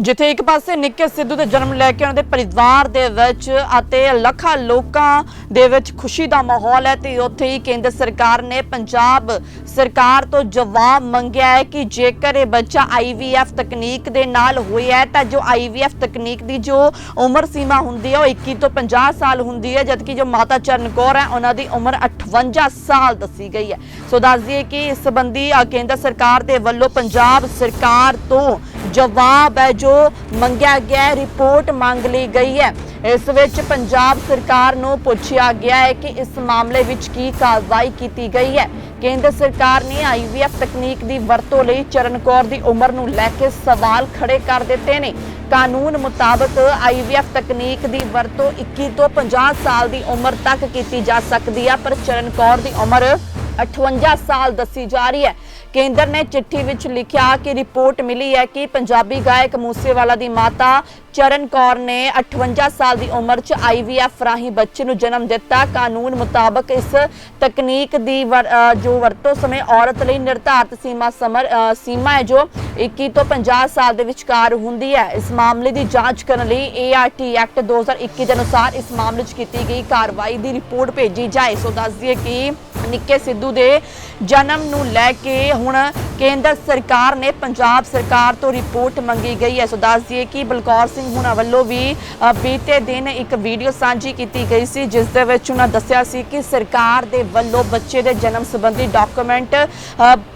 ਜਿੱਥੇ ਇੱਕ ਪਾਸੇ ਨਿੱਕੇ ਸਿੱਧੂ ਦੇ ਜਨਮ ਲੈ ਕੇ ਉਹਨਾਂ ਦੇ ਪਰਿਵਾਰ ਦੇ ਵਿੱਚ ਅਤੇ ਲੱਖਾਂ ਲੋਕਾਂ ਦੇ ਵਿੱਚ ਖੁਸ਼ੀ ਦਾ ਮਾਹੌਲ ਹੈ ਤੇ ਉੱਥੇ ਹੀ ਕੇਂਦਰ ਸਰਕਾਰ ਨੇ ਪੰਜਾਬ ਸਰਕਾਰ ਤੋਂ ਜਵਾਬ ਮੰਗਿਆ ਹੈ ਕਿ ਜੇਕਰ ਇਹ ਬੱਚਾ IVF ਤਕਨੀਕ ਦੇ ਨਾਲ ਹੋਇਆ ਹੈ ਤਾਂ ਜੋ IVF ਤਕਨੀਕ ਦੀ ਜੋ ਉਮਰ ਸੀਮਾ ਹੁੰਦੀ ਹੈ ਉਹ 21 ਤੋਂ 50 ਸਾਲ ਹੁੰਦੀ ਹੈ, ਜਦਕਿ ਜੋ ਮਾਤਾ ਚਰਨ ਕੌਰ ਹੈ, ਉਹਨਾਂ ਦੀ ਉਮਰ 58 ਸਾਲ ਦੱਸੀ ਗਈ ਹੈ। ਸੋ ਦੱਸ ਦਈਏ ਕਿ ਇਸ ਸੰਬੰਧੀ ਕੇਂਦਰ ਸਰਕਾਰ ਦੇ ਵੱਲੋਂ ਪੰਜਾਬ ਸਰਕਾਰ ਤੋਂ ਜਵਾਬ ਹੈ ਜੋ ਮੰਗਿਆ ਗਿਆ ਰਿਪੋਰਟ ਮੰਗ ਲਈ ਗਈ ਹੈ। ਇਸ ਵਿੱਚ ਪੰਜਾਬ ਸਰਕਾਰ ਨੂੰ ਪੁੱਛਿਆ ਗਿਆ ਹੈ ਕਿ ਇਸ ਮਾਮਲੇ ਵਿੱਚ ਕੀ ਕਾਰਵਾਈ ਕੀਤੀ ਗਈ ਹੈ। ਕੇਂਦਰ ਸਰਕਾਰ ਨੇ IVF ਤਕਨੀਕ ਦੀ ਵਰਤੋਂ ਲਈ ਚਰਨ ਕੌਰ ਦੀ ਉਮਰ ਨੂੰ ਲੈ ਕੇ ਸਵਾਲ ਖੜੇ ਕਰ ਦਿੱਤੇ ਨੇ। ਕਾਨੂੰਨ ਮੁਤਾਬਕ IVF ਤਕਨੀਕ ਦੀ ਵਰਤੋਂ 21 ਤੋਂ 50 ਸਾਲ ਦੀ ਉਮਰ ਤੱਕ ਕੀਤੀ ਜਾ ਸਕਦੀ ਹੈ, ਪਰ ਚਰਨ ਕੌਰ ਦੀ ਉਮਰ 58 ਸਾਲ ਦੱਸੀ ਜਾ ਰਹੀ ਹੈ। ਕੇਂਦਰ ਨੇ ਚਿੱਠੀ ਵਿੱਚ ਲਿਖਿਆ ਕਿ ਰਿਪੋਰਟ ਮਿਲੀ ਹੈ ਕਿ ਪੰਜਾਬੀ ਗਾਇਕ ਮੂਸੇਵਾਲਾ ਦੀ ਮਾਤਾ ਚਰਨ ਕੌਰ ਨੇ 58 ਸਾਲ ਦੀ ਉਮਰ 'ਚ IVF ਰਾਹੀਂ ਬੱਚੇ ਨੂੰ ਜਨਮ ਦਿੱਤਾ। ਕਾਨੂੰਨ ਮੁਤਾਬਕ ਇਸ ਤਕਨੀਕ ਦੀ ਜੋ ਵਰਤੋਂ ਸਮੇਂ ਔਰਤ ਲਈ ਨਿਰਧਾਰਤ ਸੀਮਾ ਸਮਰ ਸੀਮਾ ਹੈ, ਜੋ 21 ਤੋਂ 50 ਸਾਲ ਦੇ ਵਿਚਕਾਰ ਹੁੰਦੀ ਹੈ। ਇਸ ਮਾਮਲੇ ਦੀ ਜਾਂਚ ਕਰਨ ਲਈ ART ਐਕਟ 2021 ਦੇ ਅਨੁਸਾਰ ਇਸ ਮਾਮਲੇ 'ਚ ਕੀਤੀ ਗਈ ਕਾਰਵਾਈ ਦੀ ਰਿਪੋਰਟ ਭੇਜੀ ਜਾਏ। ਸੋ ਦੱਸ ਦਈਏ ਕਿ ਨਿੱਕੇ ਸਿੱਧੂ ਦੇ ਜਨਮ ਨੂੰ ਲੈ ਕੇ ਹੁਣ ਕੇਂਦਰ ਸਰਕਾਰ ਨੇ ਪੰਜਾਬ ਸਰਕਾਰ ਤੋਂ ਰਿਪੋਰਟ ਮੰਗੀ ਗਈ ਹੈ। ਸੋ ਦੱਸ ਦਈਏ ਕਿ ਬਲਕੌਰ ਸਿੰਘ ਹੁਣਾਂ ਵੱਲੋਂ ਵੀ ਬੀਤੇ ਦਿਨ ਇੱਕ ਵੀਡੀਓ ਸਾਂਝੀ ਕੀਤੀ ਗਈ ਸੀ, ਜਿਸ ਦੇ ਵਿੱਚ ਉਹਨਾਂ ਦੱਸਿਆ ਸੀ ਕਿ ਸਰਕਾਰ ਦੇ ਵੱਲੋਂ ਬੱਚੇ ਦੇ ਜਨਮ ਸੰਬੰਧੀ ਡਾਕੂਮੈਂਟ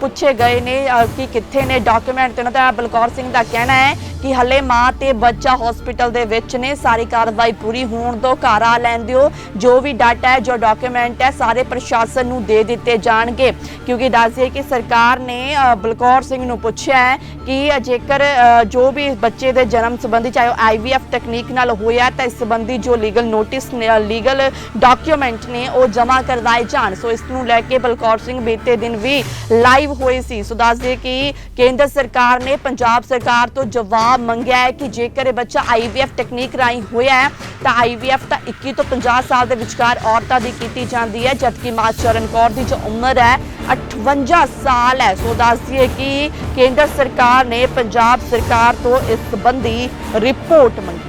ਪੁੱਛੇ ਗਏ ਨੇ ਕਿ ਕਿੱਥੇ ਨੇ ਡਾਕੂਮੈਂਟ। ਤੇ ਉਹਨਾਂ ਦਾ ਬਲਕੌਰ ਸਿੰਘ ਦਾ ਕਹਿਣਾ ਹੈ ਕਿ ਹਲੇ ਮਾਂ ਤੇ ਬੱਚਾ ਹਸਪੀਟਲ ਦੇ ਵਿੱਚ ਨੇ। ਸਾਰੀ ਕਾਰਵਾਈ ਪੂਰੀ ਹੋਣ ਤੋਂ ਘਰ ਆ ਲੈਣ ਦਿਓ। ਜੋ ਵੀ ਡਾਟਾ ਹੈ, ਜੋ ਡਾਕੂਮੈਂਟ ਹੈ, ਸਾਰੇ ਪ੍ਰਸ਼ਾਸਨ ਨੂੰ ਦੇ ਦਿੱਤੇ ਜਾਣਗੇ। ਕਿਉਂਕਿ ਦੱਸ ਦੱਸਿਏ ਕਿ ਸਰਕਾਰ ਨੇ ਬਲਕੌਰ ਸਿੰਘ ਨੂੰ ਪੁੱਛਿਆ ਹੈ ਕਿ ਜੇਕਰ ਜੋ ਵੀ ਬੱਚੇ ਦੇ ਜਨਮ ਸੰਬੰਧੀ ਚਾਹੇ ਆਈਵੀਐਫ ਤਕਨੀਕ ਨਾਲ ਹੋਇਆ ਤਾਂ ਇਸ ਸੰਬੰਧੀ ਜੋ ਲੀਗਲ ਨੋਟਿਸ ਲੀਗਲ ਡਾਕੂਮੈਂਟ ਨੇ, ਉਹ ਜਮ੍ਹਾਂ ਕਰਵਾਏ ਜਾਣ। ਸੋ ਇਸ ਨੂੰ ਲੈ ਕੇ ਬਲਕੌਰ ਸਿੰਘ ਬੀਤੇ ਦਿਨ ਵੀ ਲਾਈਵ ਹੋਏ ਸੀ। ਸੋ ਦੱਸ ਦਈਏ ਕਿ ਕੇਂਦਰ ਸਰਕਾਰ ਨੇ ਪੰਜਾਬ ਸਰਕਾਰ ਤੋਂ ਜਵਾਬ ਮੰਗਿਆ ਹੈ ਕਿ ਜੇਕਰ ਇਹ ਬੱਚਾ ਆਈਵੀਐਫ ਤਕਨੀਕ ਰਾਹੀਂ ਹੋਇਆ ਹੈ, ਤਾਂ ਆਈਵੀਐਫ ਤਾਂ 21 ਤੋਂ 50 ਸਾਲ ਦੇ ਵਿਚਕਾਰ ਔਰਤਾਂ ਦੀ ਕੀਤੀ ਜਾਂਦੀ ਹੈ, ਜਦਕਿ ਮਾਂ ਚਰਨ ਕੌਰ ਦੀ ਜੋ ਉਮਰ ਹੈ 58 ਸਾਲ ਹੈ। ਸੋ ਦੱਸ ਦਈਏ ਕਿ ਕੇਂਦਰ ਸਰਕਾਰ ਨੇ ਪੰਜਾਬ ਸਰਕਾਰ ਤੋਂ ਇਸ ਸੰਬੰਧੀ ਰਿਪੋਰਟ ਮੰਗੀ।